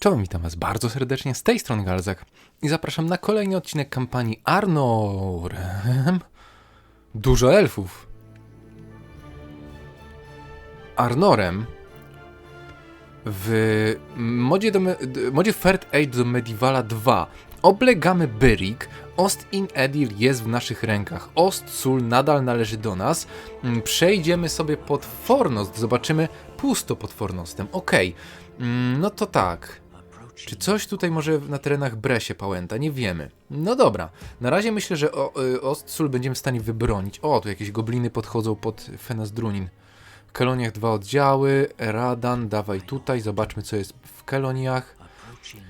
Czołem, witam Was bardzo serdecznie z tej strony Galzak i zapraszam na kolejny odcinek kampanii Arnorem. Dużo elfów. Arnorem w modzie, do, modzie Third Age do Medievala 2 oblegamy Byrik. Ost in Edil jest w naszych rękach. Ost Sul nadal należy do nas. Mm, Przejdziemy sobie pod Fornost. Zobaczymy pusto pod Fornostem. Okej. Mm, No to tak. Czy coś tutaj może na terenach Bre się pałęta? Nie wiemy. No dobra. Na razie myślę, że y, Ostsól będziemy w stanie wybronić. O, tu jakieś gobliny podchodzą pod Fenasdrunin. W Keloniach dwa oddziały. Radan, dawaj tutaj. Zobaczmy, co jest w Keloniach.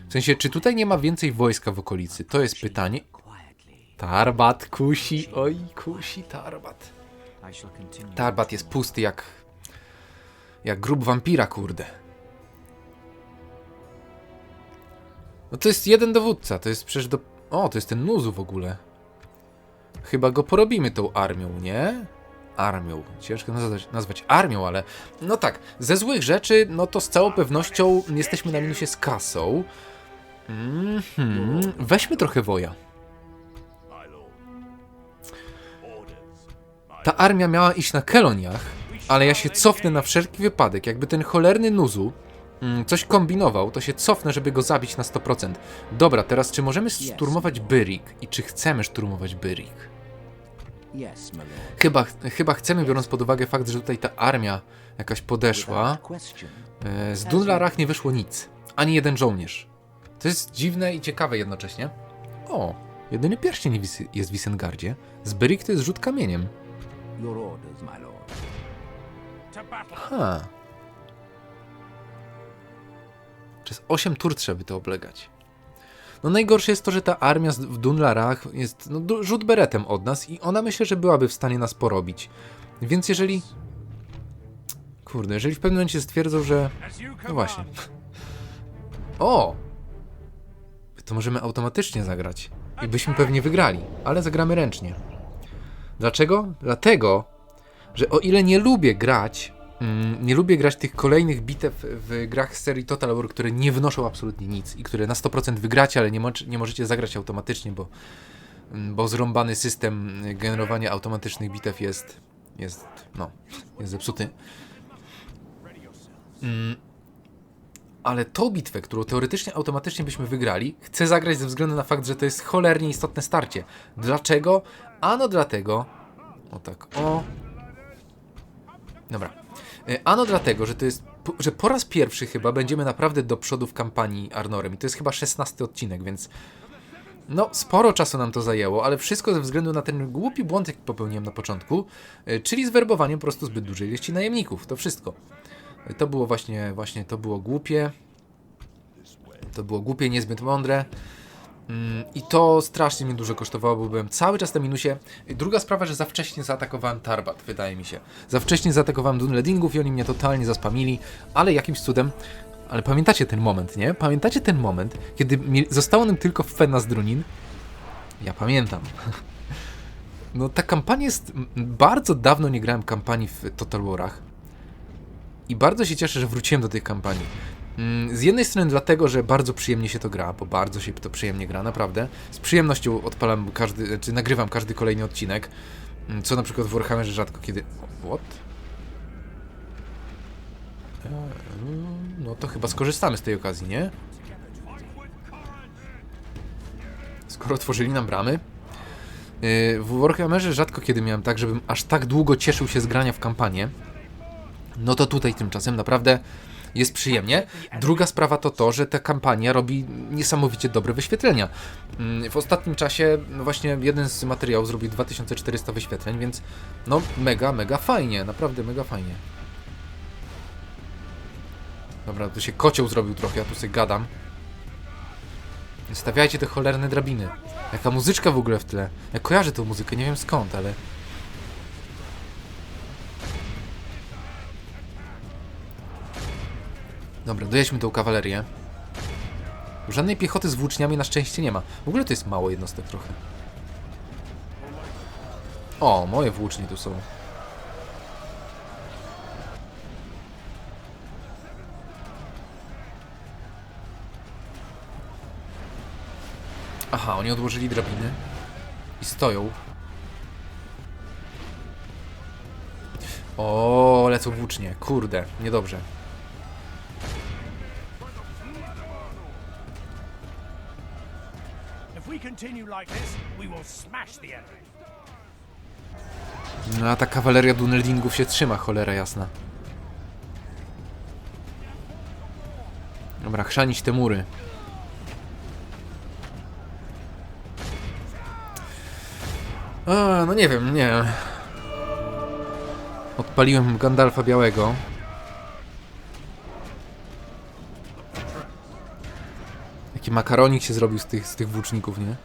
W sensie, czy tutaj nie ma więcej wojska w okolicy? To jest pytanie. Tarbat kusi. Oj, kusi Tarbat. Tarbat jest pusty jak... Jak grób wampira, kurde. No to jest jeden dowódca, to jest przecież do... O, to jest ten Nuzu w ogóle. Chyba go porobimy tą armią, nie? Armią. Ciężko nazwać, nazwać armią, ale... No tak, ze złych rzeczy, no to z całą pewnością jesteśmy na minusie z kasą. Mhm. Weźmy trochę woja. Ta armia miała iść na Keloniach, ale ja się cofnę na wszelki wypadek. Jakby ten cholerny Nuzu mm, coś kombinował, to się cofnę, żeby go zabić na 100%. Dobra, teraz czy możemy szturmować Byrik i czy chcemy szturmować Byrik? Chyba, chyba chcemy, biorąc pod uwagę fakt, że tutaj ta armia jakaś podeszła. E, Z Dunlarach nie wyszło nic. Ani jeden żołnierz. To jest dziwne i ciekawe jednocześnie. O, jedyny pierścień jest w Isengardzie. Z Byrik to jest rzut kamieniem. Ha. Przez 8 tur trzeba by to oblegać. No najgorsze jest to, że ta armia w Dunlarach jest no, rzut beretem od nas i ona myślę, że byłaby w stanie nas porobić. Więc jeżeli... Kurde, jeżeli w pewnym momencie stwierdzą, że... No właśnie. O! To możemy automatycznie zagrać. I byśmy pewnie wygrali, ale zagramy ręcznie. Dlaczego? Dlatego, że o ile nie lubię grać, nie lubię grać tych kolejnych bitew w grach z serii Total War, które nie wnoszą absolutnie nic i które na 100% wygracie, ale nie, mo- nie możecie zagrać automatycznie, bo, mm, bo zrąbany system generowania automatycznych bitew jest, jest, no, jest zepsuty. Mm, ale tą bitwę, którą teoretycznie automatycznie byśmy wygrali, chcę zagrać ze względu na fakt, że to jest cholernie istotne starcie. Dlaczego? Ano dlatego, o tak, o, Dobra. E, Ano dlatego, że to jest. że po raz pierwszy chyba będziemy naprawdę do przodu w kampanii Arnorem. I to jest chyba 16 odcinek, więc. No, sporo czasu nam to zajęło, ale wszystko ze względu na ten głupi błąd, jaki popełniłem na początku, e, czyli zwerbowaniem po prostu zbyt dużej ilości najemników. To wszystko. E, To było właśnie, właśnie to było głupie. To było głupie, niezbyt mądre. Mm, I to strasznie mnie dużo kosztowało, bo byłem cały czas na minusie. Druga sprawa, że za wcześnie zaatakowałem Tarbat, wydaje mi się. Za wcześnie zaatakowałem Dunledingów i oni mnie totalnie zaspamili, ale jakimś cudem. Ale pamiętacie ten moment, nie? Pamiętacie ten moment, kiedy mi zostało nam tylko Fenasdrunin? Ja pamiętam. No ta kampania jest... Bardzo dawno nie grałem kampanii w Total Warach. I bardzo się cieszę, że wróciłem do tej kampanii. Mm, Z jednej strony dlatego, że bardzo przyjemnie się to gra, bo bardzo się to przyjemnie gra, naprawdę. Z przyjemnością odpalam każdy, czy nagrywam każdy kolejny odcinek, mm, co na przykład w Warhammerze rzadko kiedy... What? Eee, No to chyba skorzystamy z tej okazji, nie? Skoro otworzyli nam bramy. Yy, W Warhammerze rzadko kiedy miałem tak, żebym aż tak długo cieszył się z grania w kampanię. No to tutaj tymczasem naprawdę jest przyjemnie. Druga sprawa to to, że ta kampania robi niesamowicie dobre wyświetlenia. Mm, W ostatnim czasie no właśnie jeden z materiałów zrobił 2400 wyświetleń, więc no mega, mega fajnie, naprawdę mega fajnie. Dobra, tu się kocioł zrobił trochę, ja tu sobie gadam. Stawiajcie te cholerne drabiny. Jaka muzyczka w ogóle w tle. Ja kojarzę tą muzykę, nie wiem skąd, ale... Dobra, dojedźmy tą kawalerię. Żadnej piechoty z włóczniami na szczęście nie ma. W ogóle to jest mało jednostek trochę. O, moje włócznie tu są. Aha, oni odłożyli drabiny i stoją. O, lecą włócznie. Kurde, niedobrze. Continue like this, we will smash the enemy. No a ta kawaleria Duneldingów się trzyma, cholera jasna. Dobra, chrzanić te mury. A, no nie wiem, nie. Odpaliłem Gandalfa Białego. Makaronik się zrobił z tych, z tych włóczników, nie?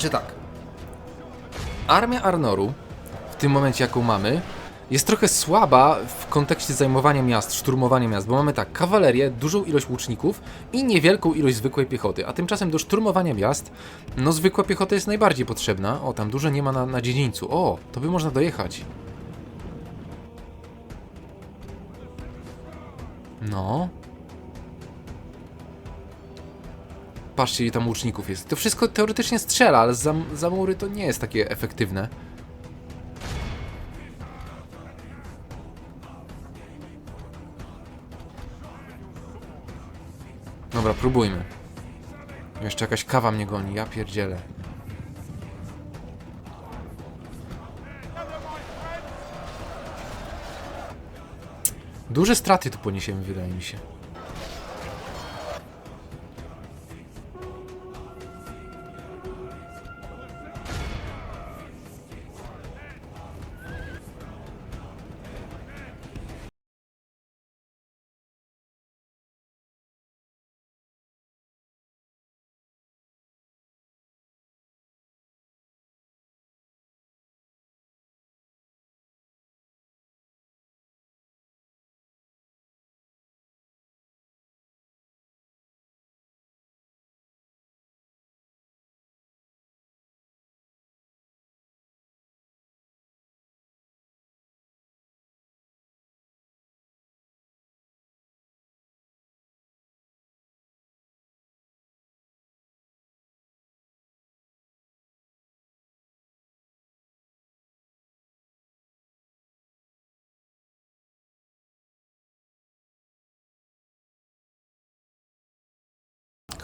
Znaczy tak. Armia Arnoru, w tym momencie jaką mamy, jest trochę słaba w kontekście zajmowania miast, szturmowania miast, bo mamy tak, kawalerię, dużą ilość łuczników i niewielką ilość zwykłej piechoty, a tymczasem do szturmowania miast, no zwykła piechota jest najbardziej potrzebna. O, tam dużo nie ma na, na dziedzińcu. O, to by można dojechać. No, Patrzcie, ile tam łuczników jest. To wszystko teoretycznie strzela, ale za, za mury to nie jest takie efektywne. Dobra, próbujmy. Jeszcze jakaś kawa mnie goni, ja pierdzielę. Duże straty tu poniesiemy, wydaje mi się.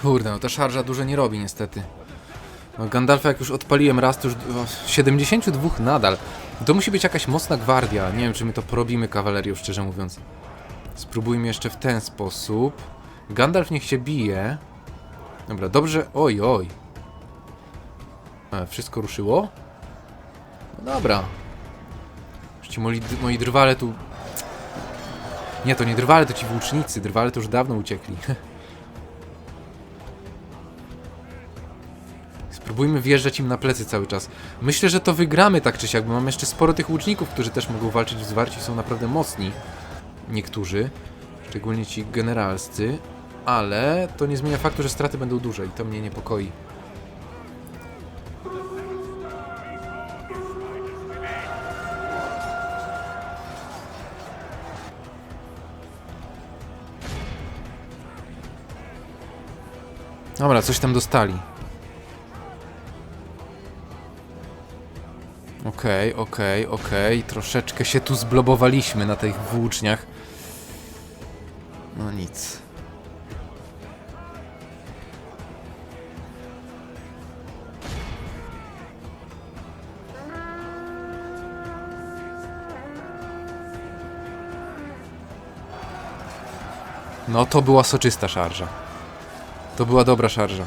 Kurde, no ta szarża dużo nie robi niestety. No Gandalfa jak już odpaliłem raz, to już o, 72 nadal. To musi być jakaś mocna gwardia. Nie wiem, czy my to porobimy kawalerią, szczerze mówiąc. Spróbujmy jeszcze w ten sposób. Gandalf niech się bije. Dobra, dobrze. Oj, oj. E, wszystko ruszyło? No dobra. Już ci moi, moi drwale tu... Nie, to nie drwale, to ci włócznicy. Drwale to już dawno uciekli. Spróbujmy wjeżdżać im na plecy cały czas. Myślę, że to wygramy tak czy siak, bo mam jeszcze sporo tych łuczników, którzy też mogą walczyć w zwarci, są naprawdę mocni. Niektórzy, szczególnie ci generalscy, ale to nie zmienia faktu, że straty będą duże i to mnie niepokoi. Dobra, coś tam dostali. Okej, okej, okej. Troszeczkę się tu zblobowaliśmy na tych włóczniach. No nic. No to była soczysta szarża. To była dobra szarża.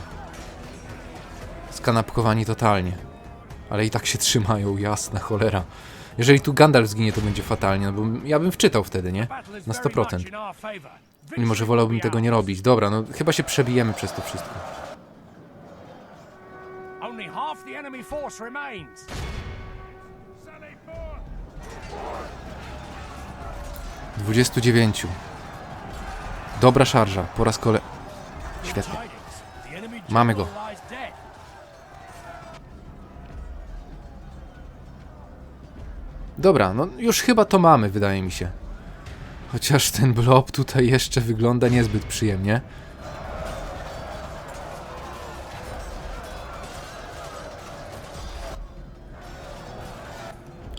Skanapkowani totalnie. Ale i tak się trzymają, jasna cholera. Jeżeli tu Gandalf zginie, to będzie fatalnie, no bo ja bym wczytał wtedy, nie? Na very much 100%. in our favor. Mimo, że wolałbym tego nie robić. Dobra, no chyba się przebijemy przez to wszystko. Remains. 29. Dobra szarża, po raz kolejny. Świetnie. Mamy go. Dobra, no już chyba to mamy, wydaje mi się. Chociaż ten blob tutaj jeszcze wygląda niezbyt przyjemnie.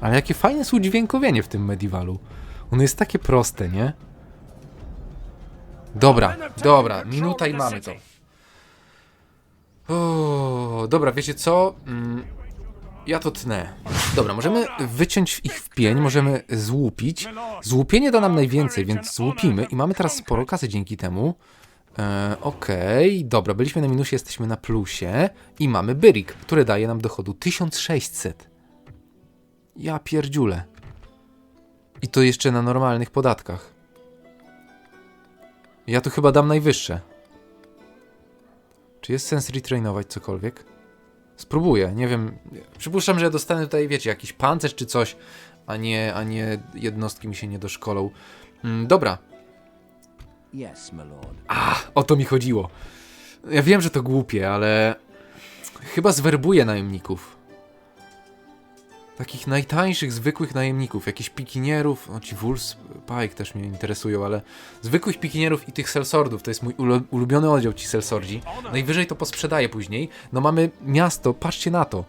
Ale jakie fajne jest udźwiękowienie w tym medievalu. Ono jest takie proste, nie? Dobra, dobra, minuta i mamy to. Dobra, wiecie co? Mm, ja to tnę. Dobra, możemy wyciąć ich w pień, możemy złupić. Złupienie da nam najwięcej, więc złupimy i mamy teraz sporo kasy dzięki temu. E, Okej, dobra, byliśmy na minusie, jesteśmy na plusie i mamy byrik, który daje nam dochodu 1600. Ja pierdziule. I to jeszcze na normalnych podatkach. Ja tu chyba dam najwyższe. Czy jest sens retrainować cokolwiek? Spróbuję, nie wiem. Przypuszczam, że dostanę tutaj, wiecie, jakiś pancerz czy coś, a nie, a nie jednostki mi się nie doszkolą. Mm, dobra, Yes, my lord. o to mi chodziło. Ja wiem, że to głupie, ale chyba zwerbuję najemników. Takich najtańszych, zwykłych najemników, jakichś pikinierów, o ci Wulfs, Pike też mnie interesują, ale zwykłych pikinierów i tych sellswordów, to jest mój ulu- ulubiony oddział, ci sellswordzi. Najwyżej to posprzedaję później. No mamy miasto, patrzcie na to.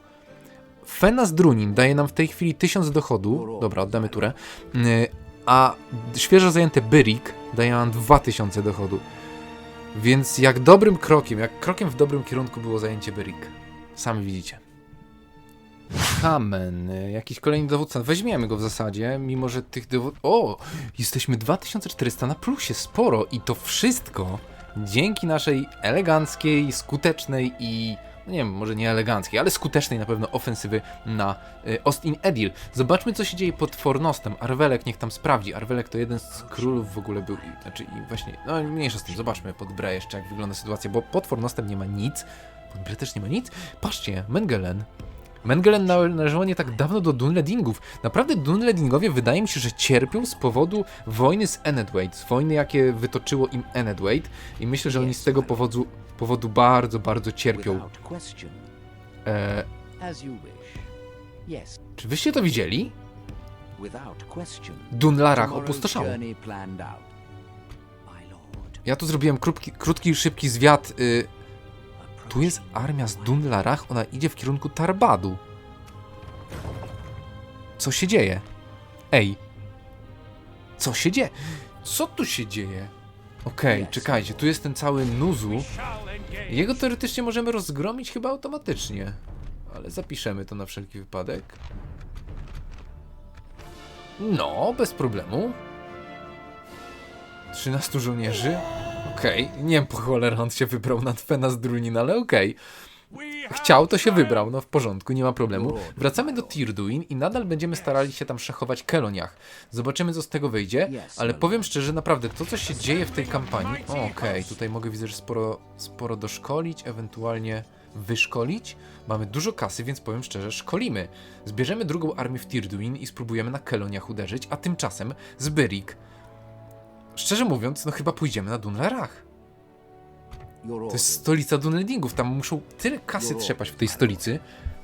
Fenas Drunin daje nam w tej chwili 1000 dochodu. Dobra, oddamy turę. Yy, A świeżo zajęte Byrik daje nam 2000 dochodu. Więc jak dobrym krokiem, jak krokiem w dobrym kierunku było zajęcie Byrik. Sami widzicie. Kamen, y, jakiś kolejny dowódca. Weźmiemy go w zasadzie, mimo że tych dowód... O! Jesteśmy 2400 na plusie, sporo i to wszystko dzięki naszej eleganckiej, skutecznej i no nie wiem, może nie eleganckiej, ale skutecznej na pewno ofensywy na y, Ostin Edil. Zobaczmy, co się dzieje pod Fornostem. Arwelek niech tam sprawdzi. Arwelek to jeden z królów w ogóle był, i, znaczy i właśnie, no mniejsza z tym, zobaczmy pod Bre jeszcze, jak wygląda sytuacja, bo pod Fornostem nie ma nic, pod Bre też nie ma nic. Patrzcie, Mengelen. Mengelen nale- należało nie tak dawno do Dunledingów. Naprawdę Dunledingowie wydaje mi się, że cierpią z powodu wojny z Enedwaite, z wojny jakie wytoczyło im Enedwaite i myślę, że oni z tego powodu, powodu bardzo, bardzo cierpią. E, czy wyście to widzieli? Dunlarach opustoszało. Ja tu zrobiłem krótki, krótki szybki zwiat. Y, tu jest armia z Dunlarach, ona idzie w kierunku Tarbadu. Co się dzieje? Ej. Co się dzieje? Co tu się dzieje? Okej, czekajcie, tu jest ten cały Nuzu. Jego teoretycznie możemy rozgromić chyba automatycznie. Ale zapiszemy to na wszelki wypadek. No, bez problemu. 13 żołnierzy. Okej, nie wiem po on się wybrał na Fenas Drunin, ale okej. Have Chciał, to się wybrał, no w porządku, nie ma problemu. Wracamy do Tirduin i nadal będziemy starali się tam szachować Keloniach. Zobaczymy, co z tego wyjdzie, ale powiem szczerze, naprawdę, to, co się dzieje w tej kampanii... Okej, tutaj mogę, widzę, że sporo, sporo doszkolić, ewentualnie wyszkolić. Mamy dużo kasy, więc powiem szczerze, szkolimy. Zbierzemy drugą armię w Tirduin i spróbujemy na Keloniach uderzyć, a tymczasem z Byrik... Szczerze mówiąc, no chyba pójdziemy na Dunlerach. To jest stolica Dunledingów, tam muszą tyle kasy trzepać w tej stolicy.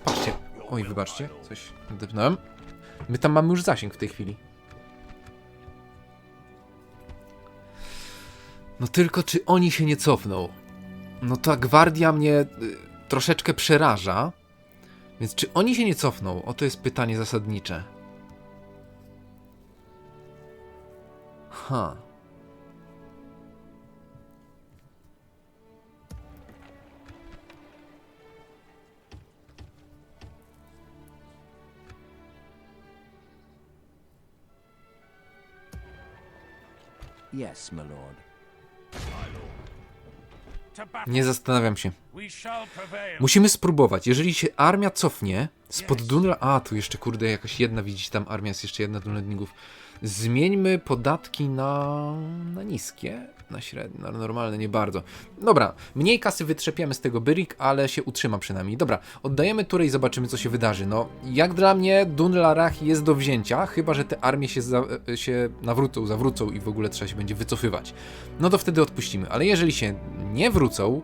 Patrzcie, oj wybaczcie, coś depnąłem. My tam mamy już zasięg w tej chwili. No tylko czy oni się nie cofną? No ta gwardia mnie y, troszeczkę przeraża. Więc czy oni się nie cofną? Oto jest pytanie zasadnicze. Ha. Yes, my lord. to battle. Nie zastanawiam się. We shall prevail. Musimy spróbować. Jeżeli się armia cofnie spod Dunla... A, tu jeszcze kurde jakaś jedna, widzicie, tam armia jest jeszcze jedna Dunledningów. Zmieńmy podatki na, na niskie, na średnie, na normalne nie bardzo. Dobra, mniej kasy wytrzepiemy z tego Byrik, ale się utrzyma przynajmniej. Dobra, oddajemy turę i zobaczymy co się wydarzy. No, jak dla mnie Dunlarach jest do wzięcia, chyba że te armie się, za, się nawrócą, zawrócą i w ogóle trzeba się będzie wycofywać. No to wtedy odpuścimy, ale jeżeli się nie wrócą,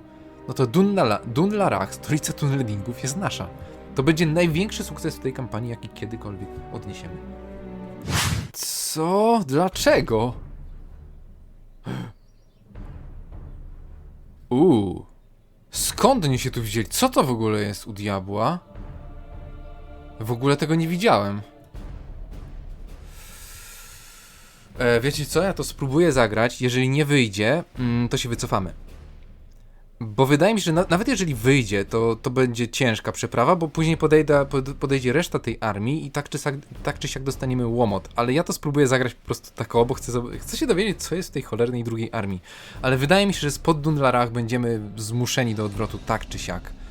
no to Dunla, Dunlarach, stolica Tunneldingów jest nasza. To będzie największy sukces w tej kampanii, jaki kiedykolwiek odniesiemy. Co? Dlaczego? Uuu. Skąd oni się tu wzięli? Co to w ogóle jest u diabła? W ogóle tego nie widziałem. E, wiecie co? Ja to spróbuję zagrać. Jeżeli nie wyjdzie, mm, to się wycofamy. Bo wydaje mi się, że na, nawet jeżeli wyjdzie, to, to będzie ciężka przeprawa, bo później podejda, pod, podejdzie reszta tej armii i tak czy, siak, tak czy siak dostaniemy łomot. Ale ja to spróbuję zagrać po prostu tak o, bo chcę, chcę się dowiedzieć, co jest w tej cholernej drugiej armii. Ale wydaje mi się, że spod Dunlarach będziemy zmuszeni do odwrotu tak czy siak.